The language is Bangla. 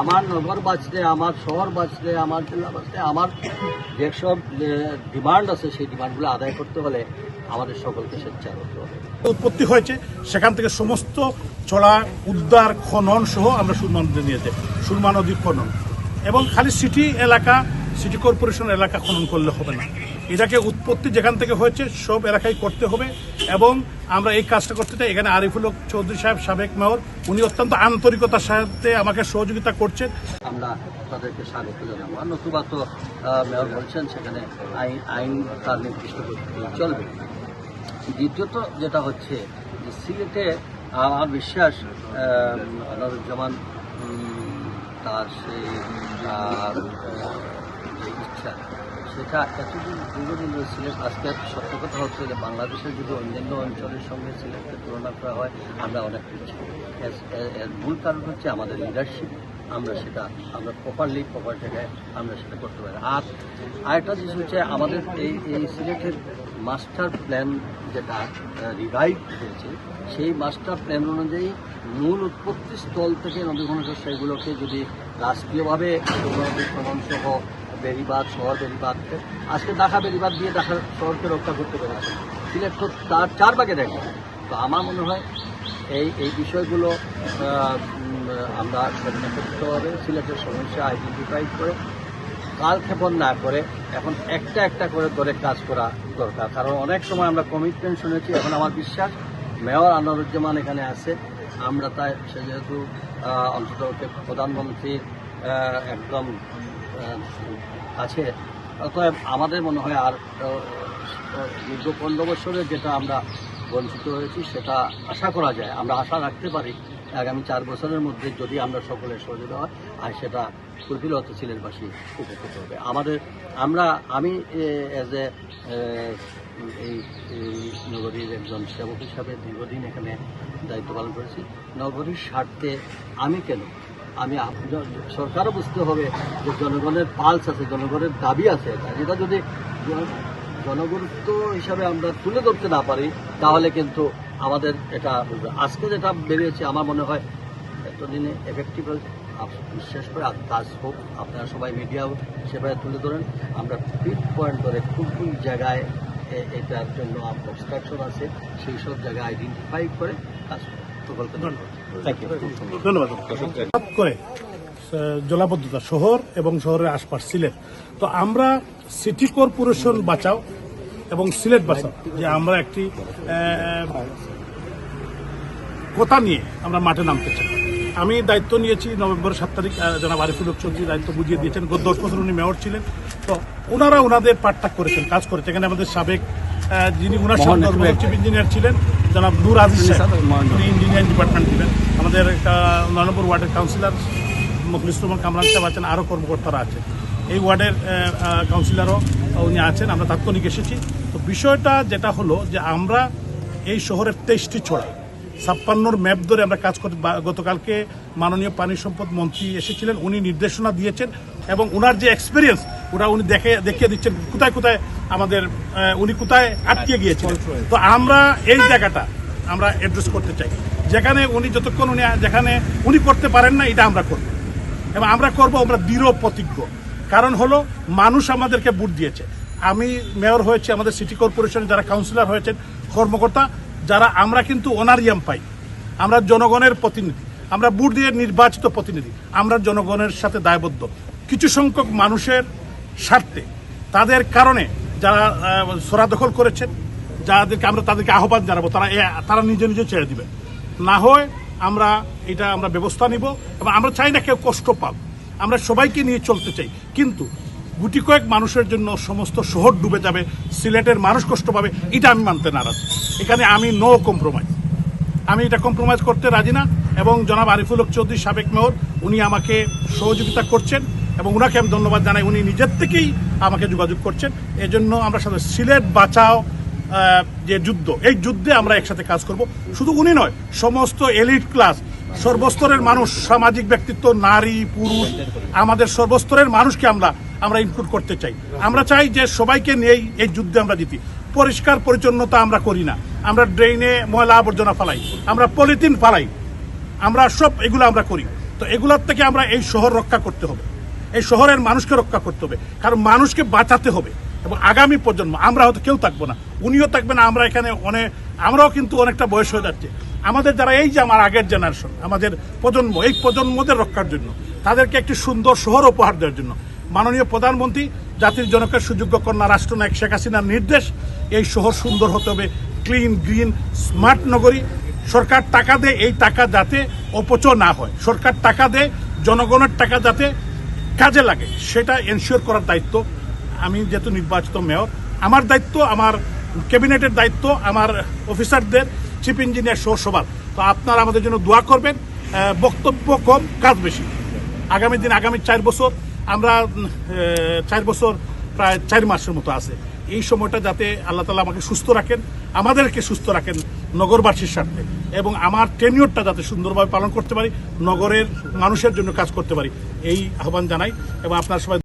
আমার নগর বাঁচতে আমার শহর বাঁচতে আমার জেলা বাঁচতে আমার যেসব ডিমান্ড আছে, সেই ডিমান্ডগুলো আদায় করতে হলে আমাদের সকলকে সোচ্চার হতে হবে। উৎপত্তি হয়েছে, সেখান থেকে সমস্ত চড়া উদ্ধার, খনন সহ আমরা সুরমা নদী নিয়ে যাই, সুরমা নদীর খনন। এবং খালি সিটি এলাকা সিটি কর্পোরেশন এলাকা খনন করলে হবে না। এটাকে উৎপত্তি যেখান থেকে হয়েছে, সব এলাকায় করতে হবে। এবং আমরা এই কাজটা করতে চাই। এখানে আরিফুল চৌধুরী সাহেব সাবেক মেয়র উনি অত্যন্ত আন্তরিকতার সাথে আমাকে সহযোগিতা করছেন। আমরা তাদেরকে স্বাগত জানাব। নতুবা তো মেয়র বলছেন সেখানে আইন আইন তার নির্দিষ্ট চলবে। দ্বিতীয়ত যেটা হচ্ছে যে সিলেটে আমার বিশ্বাস উম, তার সেই ইচ্ছা সেটা এতদিন দীর্ঘদিন ধরে সিলেট, আজকে সত্য কথা হচ্ছে যে বাংলাদেশের যদি অন্যান্য অঞ্চলের সঙ্গে সিলেটকে তুলনা করা হয়, আমরা অনেক পিছিয়ে। এর- মূল কারণ হচ্ছে আমাদের লিডারশিপ আমরা সেটা, আমরা প্রপারলি প্রপার জায়গায় আমরা সেটা করতে পারি। আর আরেকটা জিনিস হচ্ছে আমাদের এই এই সিলেটের মাস্টার প্ল্যান যেটা রিভাইভ হয়েছে, সেই মাস্টার প্ল্যান অনুযায়ী মূল উৎপত্তি স্থল থেকে নদী ঘনশ্বাস সেগুলোকে যদি রাষ্ট্রীয়ভাবে সহ বেরিবাদ শহর বেরিবাদ আজকে ঢাকা বেরিবাদ দিয়ে ঢাকা শহরকে রক্ষা করতে পেরেছে। সিলেট তো তার চার ভাগে দেখে। তো আমার মনে হয় এই এই বিষয়গুলো আমরা সচেতন করতে হবে। সিলেটের সমস্যা আইডেন্টিফাই করে, কালক্ষেপণ না করে এখন একটা একটা করে ধরে কাজ করা দরকার। কারণ অনেক সময় আমরা কমিটমেন্ট শুনেছি, এখন আমার বিশ্বাস মেয়র আনোয়ারুজ্জামান এখানে আছে। আমরা তাই, সে যেহেতু অন্তত প্রধানমন্ত্রীর একদম আছে। অতএব আমাদের মনে হয় আর দীর্ঘ পনেরো বছরের যেটা আমরা বঞ্চিত হয়েছি সেটা আশা করা যায়। আমরা আশা রাখতে পারি আগামী চার বছরের মধ্যে যদি আমরা সকলের সহযোগিতা হয়, আর সেটা ফুলফিল হতে সিলেটবাসী উপকৃত হবে। আমাদের, আমরা, আমি এজ এ এই নগরীর একজন সেবক হিসাবে দীর্ঘদিন এখানে দায়িত্ব পালন করেছি। নগরীর স্বার্থে আমি কেন আমি সরকারও বুঝতে হবে যে জনগণের পালস আছে, জনগণের দাবি আছে। এটা যদি জন- জনগুরুত্ব হিসাবে আমরা তুলে ধরতে না পারি, তাহলে কিন্তু আমাদের এটা আজকে যেটা বেরিয়েছে, আমার মনে হয় এতদিনে এফেক্টিভ বিশ্বাস করে কাজ হোক, আপনারা সবাই মিডিয়াও সেভাবে তুলে ধরেন। আমরা পিক পয়েন্ট করে কোন কোন জায়গায় এটার জন্য অবস্ট্রাকশন আছে, সেই সব জায়গায় আইডেন্টিফাই করে কাজ প্রকল্পে ইউ ধন্যবাদ। করে জলাবদ্ধতা শহর এবং শহরের আশপাশ সিলেট। তো আমরা সিটি কর্পোরেশন বাঁচাও এবং সিলেট বাঁচাও যে আমরা একটি কথা নিয়ে আমরা মাঠে নামতে চাই। আমি দায়িত্ব নিয়েছি নভেম্বর সাত তারিখ জনাব আরিফুল চৌধুরী দায়িত্ব বুঝিয়ে দিয়েছেন। গত দশ বছর উনি মেয়র ছিলেন। তো ওনারা ওনাদের পাঠটা করেছেন কাজ করেছেন। এখানে আমাদের সাবেক যিনি ওনার সাথে চিফ ইঞ্জিনিয়ার ছিলেন জনাব নূর আজিজ উনি ইঞ্জিনিয়ারিং ডিপার্টমেন্ট ছিলেন। আমাদের আহ, নয় ওয়ার্ডের কাউন্সিলর মুখলিস রহমান কামরান সাহেব আছেন আরও কর্মকর্তারা আছে এই ওয়ার্ডের কাউন্সিলরও উনি আছেন আমরা তাৎক্ষণিক এসেছি। তো বিষয়টা যেটা হলো যে আমরা এই শহরের তেইশটি ছড়া ছাপ্পান্নর ম্যাপ ধরে আমরা কাজ করতে গতকালকে মাননীয় পানি সম্পদ মন্ত্রী এসেছিলেন উনি নির্দেশনা দিয়েছেন এবং ওনার যে এক্সপিরিয়েন্স ওরা উনি দেখে, দেখিয়ে দিচ্ছেন কোথায় কোথায় আমাদের উনি কোথায় আটকে গিয়েছেন তো আমরা এই জায়গাটা আমরা অ্যাড্রেস করতে চাই। যেখানে উনি যতক্ষণ উনি, যেখানে উনি করতে পারেন না, এটা আমরা করব। এবং আমরা করব, আমরা দৃঢ় প্রতিজ্ঞ। কারণ হলো, মানুষ আমাদেরকে ভোট দিয়েছে। আমি মেয়র হয়েছে, আমাদের সিটি কর্পোরেশনে যারা কাউন্সিলর হয়েছেন, কর্মকর্তা, যারা আমরা কিন্তু অনারিয়াম পাই। আমরা জনগণের প্রতিনিধি। আমরা বুট দিয়ে নির্বাচিত প্রতিনিধি। আমরা জনগণের সাথে দায়বদ্ধ। কিছু সংখ্যক মানুষের স্বার্থে। তাদের কারণে যারা সোরা দখল করেছেন, যাদেরকে আমরা, তাদেরকে আহ্বান জানাব, তারা তারা নিজে নিজে ছেড়ে দিবে না হয় আমরা এটা, আমরা ব্যবস্থা নিব এবং আমরা চাই না কেউ কষ্ট পাব আমরা সবাইকে নিয়ে চলতে চাই। কিন্তু গুটি কয়েক মানুষের জন্য সমস্ত শহর ডুবে যাবে, সিলেটের মানুষ কষ্ট পাবে, এটা আমি মানতে নারাজ। এখানে আমি নো কম্প্রোমাইজ আমি এটা কম্প্রোমাইজ করতে রাজি না এবং জনাব আরিফুল হক চৌধুরী, সাবেক মেয়র, উনি আমাকে সহযোগিতা করছেন। এবং ওনাকে আমি ধন্যবাদ জানাই। উনি নিজের থেকেই আমাকে যোগাযোগ করছেন। এজন্য আমরা সাথে সিলেট বাঁচাও যে যুদ্ধ, এই যুদ্ধে আমরা একসাথে কাজ করব। শুধু উনি নয়, সমস্ত এলিট ক্লাস, সর্বস্তরের মানুষ, সামাজিক ব্যক্তিত্ব, নারী, পুরুষ, আমাদের সর্বস্তরের মানুষকে আমরা আমরা ইনক্লুড করতে চাই। আমরা চাই যে সবাইকে নিয়েই এই যুদ্ধে আমরা জিতি। পরিষ্কার পরিচ্ছন্নতা আমরা করি না। আমরা ড্রেনে ময়লা আবর্জনা ফালাই, আমরা পলিথিন ফালাই, আমরা সব এগুলো আমরা করি। তো তো এগুলোর থেকে আমরা এই শহর রক্ষা করতে হবে। এই শহরের মানুষকে রক্ষা করতে হবে, কারণ মানুষকে বাঁচাতে হবে। এবং আগামী প্রজন্ম, আমরা হয়তো কেউ থাকব না, উনিও থাকবেন, আমরা এখানে অনেক আমরাও কিন্তু অনেকটা বয়স হয়ে যাচ্ছে। আমাদের যারা এই যে আমার আগের জেনারেশন আমাদের প্রজন্ম, এই প্রজন্মদের রক্ষার জন্য, তাদেরকে একটি সুন্দর শহর উপহার দেওয়ার জন্য, মাননীয় প্রধানমন্ত্রী, জাতির জনকের সুযোগ্য কন্যা রাষ্ট্রনায়ক শেখ হাসিনার নির্দেশ, এই শহর সুন্দর হতে হবে ক্লিন গ্রিন স্মার্ট নগরী, সরকার টাকা দেয় এই টাকা যাতে অপচয় না হয়, সরকার টাকা দেয় জনগণের টাকা যাতে কাজে লাগে, সেটা এনশিওর করার দায়িত্ব। আমি যেহেতু নির্বাচিত মেয়র, আমার দায়িত্ব আমার ক্যাবিনেটের দায়িত্ব, আমার অফিসারদের, চিফ ইঞ্জিনিয়ার সহ সবার। তো আপনারা আমাদের জন্য দোয়া করবেন বক্তব্য কম, কাজ বেশি। আগামী দিন, আগামী চার বছর, আমরা চার বছর, প্রায় চার মাসের মতো আছে। এই সময়টা যাতে আল্লাহ তালা আমাকে সুস্থ রাখেন, আমাদেরকে সুস্থ রাখেন নগরবাসীর স্বার্থে। এবং আমার টেনিয়রটা যাতে সুন্দরভাবে পালন করতে পারি, নগরের মানুষের জন্য কাজ করতে পারি, এই আহ্বান জানাই। এবং আপনার সবাই